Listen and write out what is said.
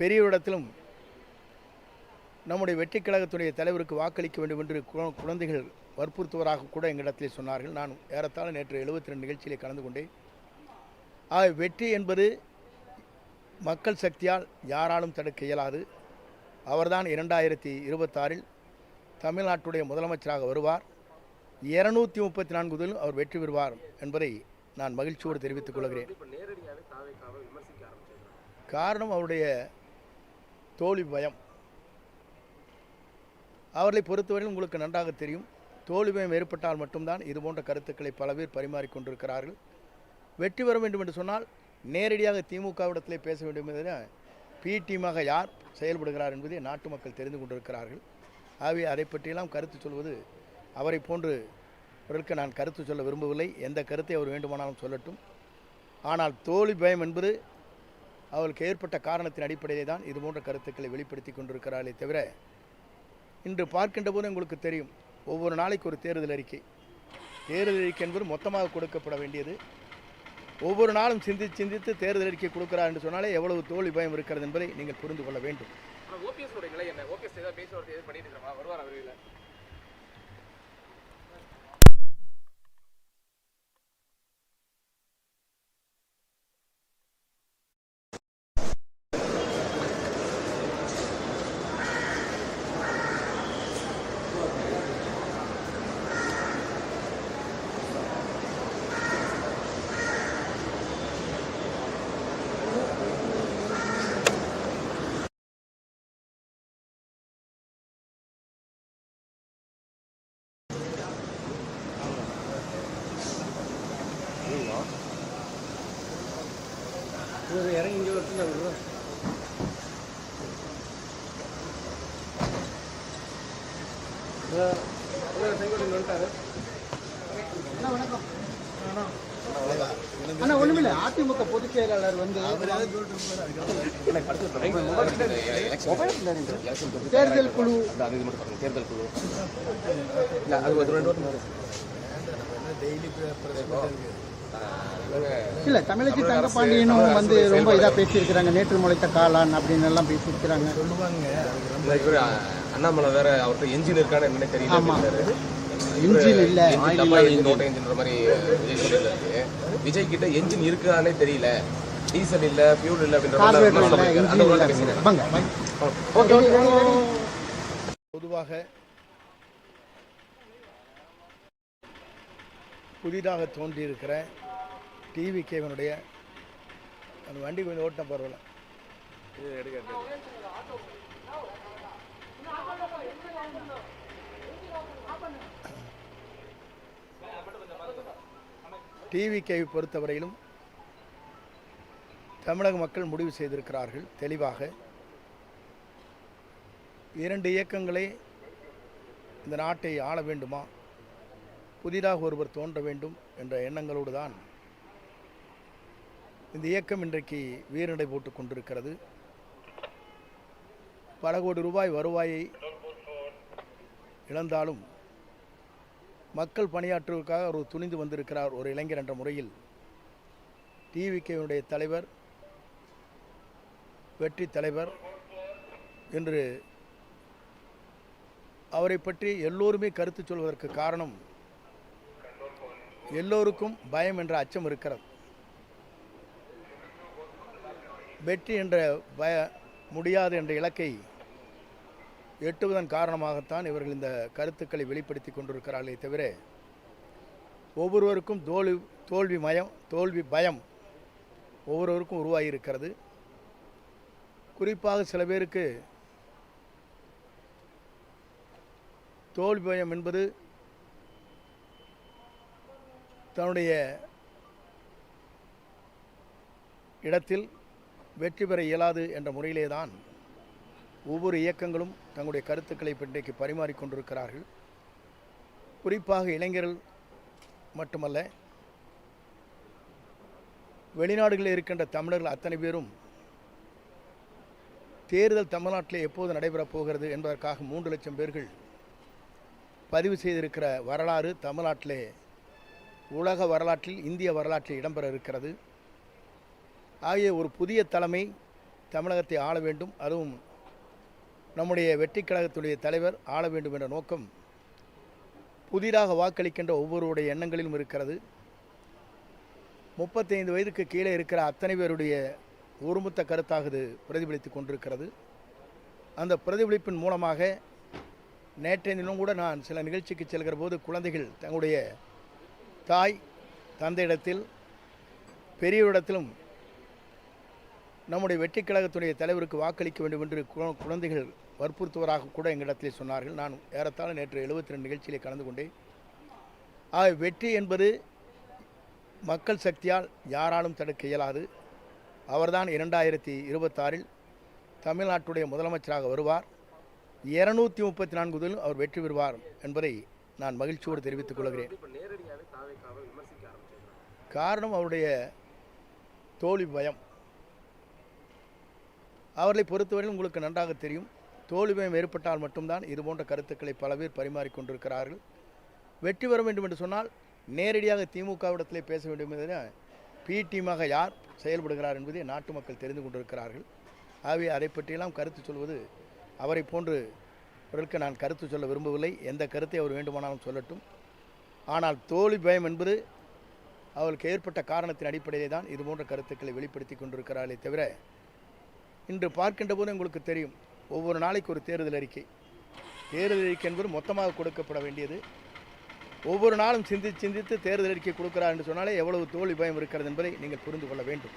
பெரியவரிடத்திலும் நம்முடைய வெற்றி கழகத்துடைய தலைவருக்கு வாக்களிக்க வேண்டும் என்று குழந்தைகள் வற்புறுத்துவராக கூட எங்களிடத்திலே சொன்னார்கள். நான் ஏறத்தாழ நேற்று எழுபத்தி ரெண்டு நிகழ்ச்சியிலே கலந்து கொண்டேன். ஆக வெற்றி என்பது மக்கள் சக்தியால் யாராலும் தடுக்க இயலாது. அவர்தான் இரண்டாயிரத்தி இருபத்தாறில் தமிழ்நாட்டுடைய முதலமைச்சராக வருவார். இருநூத்தி முப்பத்தி நான்கு அவர் வெற்றி பெறுவார் என்பதை நான் மகிழ்ச்சியோடு தெரிவித்துக் கொள்கிறேன். காரணம் அவருடைய தோல்வி பயம். அவர்களை பொறுத்தவரையில் உங்களுக்கு நன்றாக தெரியும். தோல்வி பயம் ஏற்பட்டால் மட்டும்தான் இதுபோன்ற கருத்துக்களை பல பேர் பரிமாறிக்கொண்டிருக்கிறார்கள் வெற்றி பெற வேண்டும் என்று சொன்னால் நேரடியாக திமுகவிடத்திலே பேச வேண்டும் என்பதை பி டீமாக யார் செயல்படுகிறார் என்பதை நாட்டு மக்கள் தெரிந்து கொண்டிருக்கிறார்கள். ஆகவே அதை பற்றியெல்லாம் கருத்து சொல்வது அவரை போன்று அவர்களுக்கு நான் கருத்து சொல்ல விரும்பவில்லை. எந்த கருத்தை அவர் வேண்டுமானாலும் சொல்லட்டும். ஆனால் தோல்வி பயம் என்பது அவளுக்கு ஏற்பட்ட காரணத்தின் அடிப்படையிலே தான் இது போன்ற கருத்துக்களை வெளிப்படுத்தி கொண்டிருக்கிறாளே தவிர இன்று பார்க்கின்ற போது உங்களுக்கு தெரியும் ஒவ்வொரு நாளைக்கு ஒரு தேர்தல் அறிக்கை. தேர்தல் அறிக்கை என்பது மொத்தமாக கொடுக்கப்பட வேண்டியது. ஒவ்வொரு நாளும் சிந்தித்து சிந்தித்து தேர்தல் அறிக்கை கொடுக்கிறார் என்று சொன்னாலே எவ்வளவு தோல்வி பயம் இருக்கிறது என்பதை நீங்கள் புரிந்து கொள்ள வேண்டும். ஒண்ணுமில்ல அதிமுக பொதுச் செயலாளர் வந்து தேர்தல் குழு. தேர்தல் குழு இல்லை அது ஒரு ரெண்டு வருஷம் இல்ல தமிழச்சி தங்கப்பாண்டியனும் வந்து ரொம்ப இதா பேசியிருக்கிறாங்க. நேற்று முளைத்த காளான் அப்படின்னு எல்லாம் பேசியிருக்கிறாங்க. இவர் அண்ணாமலை வேற அவர்கிட்ட என்ஜின் இருக்கான்னு என்னன்னு தெரியல ஆமா. அப்படின்னாரு. இன்ஜின் இல்ல என்ஜின்ற மாதிரி விஜய் சொல்லியிருந்தாரு விஜய் கிட்ட என்ஜின் இருக்கானே தெரியல. டீசல் இல்ல ஃபியூல் இல்ல அப்படின்ற மாதிரி கார்பரேட்டர் அவர் இல்ல சொல்லியிருக்காரு. அந்த இன்ஜின் ஒரு இல்ல பேசுகிறேன் வாங்க பொதுவாக புதிதாக தோன்றியிருக்கிற டிவி கேவனுடைய அந்த வண்டி கொஞ்சம் ஓட்டம் பரவாயில்ல. டிவி கேவை பொறுத்தவரையிலும் தமிழக மக்கள் முடிவு செய்திருக்கிறார்கள் தெளிவாக. இரண்டு இயக்கங்களே இந்த நாட்டை ஆள வேண்டுமா? புதிதாக ஒருவர் தோன்ற வேண்டும் என்ற எண்ணங்களோடு தான் இந்த இயக்கம் இன்றைக்கு வீரநடை போட்டுக் கொண்டிருக்கிறது. பல கோடி ரூபாய் வருவாயை இழந்தாலும் மக்கள் பணியாற்றுவதற்காக ஒரு துணிந்து வந்திருக்கிறார் ஒரு இளைஞர் என்ற முறையில். டிவிகேவினுடைய தலைவர் வெற்றி தலைவர் என்று அவரை பற்றி எல்லோருமே கருத்து சொல்வதற்கு காரணம் எல்லோருக்கும் பயம் என்ற அச்சம் இருக்கிறது. வெற்றி என்ற பய முடியாது என்ற இலக்கை எட்டுவதன் காரணமாகத்தான் இவர்கள் இந்த கருத்துக்களை வெளிப்படுத்தி கொண்டிருக்கிறார்களே தவிர ஒவ்வொருவருக்கும் தோல்வி தோல்வி மயம் தோல்வி பயம் ஒவ்வொருவருக்கும் உருவாகியிருக்கிறது. குறிப்பாக சில பேருக்கு தோல்வி பயம் என்பது தன்னுடைய இடத்தில் வெற்றி பெற இயலாது என்ற முறையிலே தான் ஒவ்வொரு இயக்கங்களும் தங்களுடைய கருத்துக்களை இன்றைக்கு பரிமாறிக்கொண்டிருக்கிறார்கள் குறிப்பாக இளைஞர்கள் மட்டுமல்ல வெளிநாடுகளில் இருக்கின்ற தமிழர்கள் அத்தனை பேரும் தேர்தல் தமிழ்நாட்டில் எப்போது நடைபெறப் போகிறது என்பதற்காக மூன்று லட்சம் பேர்கள் பதிவு செய்திருக்கிற வரலாறு தமிழ்நாட்டிலே உலக வரலாற்றில் இந்திய வரலாற்றில் இடம்பெற இருக்கிறது. ஆகிய ஒரு புதிய தலைமை தமிழகத்தை ஆள வேண்டும். அதுவும் நம்முடைய வெற்றி கழகத்துடைய தலைவர் ஆள வேண்டும் என்ற நோக்கம் புதிதாக வாக்களிக்கின்ற ஒவ்வொருடைய எண்ணங்களிலும் இருக்கிறது. முப்பத்தைந்து வயதுக்கு கீழே இருக்கிற அத்தனை பேருடைய ஒருமுத்த கருத்தாக இது பிரதிபலித்து கொண்டிருக்கிறது. அந்த பிரதிபலிப்பின் மூலமாக நேற்றைய தினம் கூட நான் சில நிகழ்ச்சிக்கு செல்கிற போது குழந்தைகள் தங்களுடைய தாய் தந்தையிடத்தில் பெரியவரிடத்திலும் நம்முடைய வெற்றி கழகத்துடைய தலைவருக்கு வாக்களிக்க வேண்டும் என்று குழந்தைகள் வற்புறுத்துவராக கூட எங்களிடத்திலே சொன்னார்கள். நான் ஏறத்தாழ நேற்று எழுபத்தி ரெண்டு நிகழ்ச்சியிலே கலந்து கொண்டேன். ஆக வெற்றி என்பது மக்கள் சக்தியால் யாராலும் தடுக்க இயலாது. அவர்தான் இரண்டாயிரத்தி இருபத்தாறில் தமிழ்நாட்டுடைய முதலமைச்சராக வருவார். இரநூத்தி முப்பத்தி நான்குதிலும் அவர் வெற்றி பெறுவார் என்பதை நான் மகிழ்ச்சியோடு தெரிவித்துக் கொள்கிறேன். காரணம் அவருடைய தோல்வி பயம். அவர்களை பொறுத்தவரையில் உங்களுக்கு நன்றாக தெரியும். தோல்வி பயம் ஏற்பட்டால் மட்டும்தான் இதுபோன்ற கருத்துக்களை பல பேர் பரிமாறிக்கொண்டிருக்கிறார்கள் வெற்றி பெற வேண்டும் என்று சொன்னால் நேரடியாக திமுகவிடத்திலே பேச வேண்டும் என பிடிமாக யார் செயல்படுகிறார் என்பதை நாட்டு மக்கள் தெரிந்து கொண்டிருக்கிறார்கள். ஆகவே அதை பற்றியெல்லாம் கருத்து சொல்வது அவரை போன்று அவர்களுக்கு நான் கருத்து சொல்ல விரும்பவில்லை. எந்த கருத்தை அவர் வேண்டுமானாலும் சொல்லட்டும். ஆனால் தோல்வி பயம் என்பது அவளுக்கு ஏற்பட்ட காரணத்தின் அடிப்படையிலே தான் இது போன்ற கருத்துக்களை வெளிப்படுத்தி கொண்டிருக்கிறாளே தவிர இன்று பார்க்கின்ற போது உங்களுக்கு தெரியும் ஒவ்வொரு நாளைக்கு ஒரு தேர்தல் அறிக்கை. தேர்தல் அறிக்கை என்பது மொத்தமாக கொடுக்கப்பட வேண்டியது. ஒவ்வொரு நாளும் சிந்தித்து சிந்தித்து தேர்தல் அறிக்கை கொடுக்கிறார் என்று சொன்னாலே எவ்வளவு தோல்வி பயம் இருக்கிறது என்பதை நீங்கள் புரிந்து கொள்ள வேண்டும்.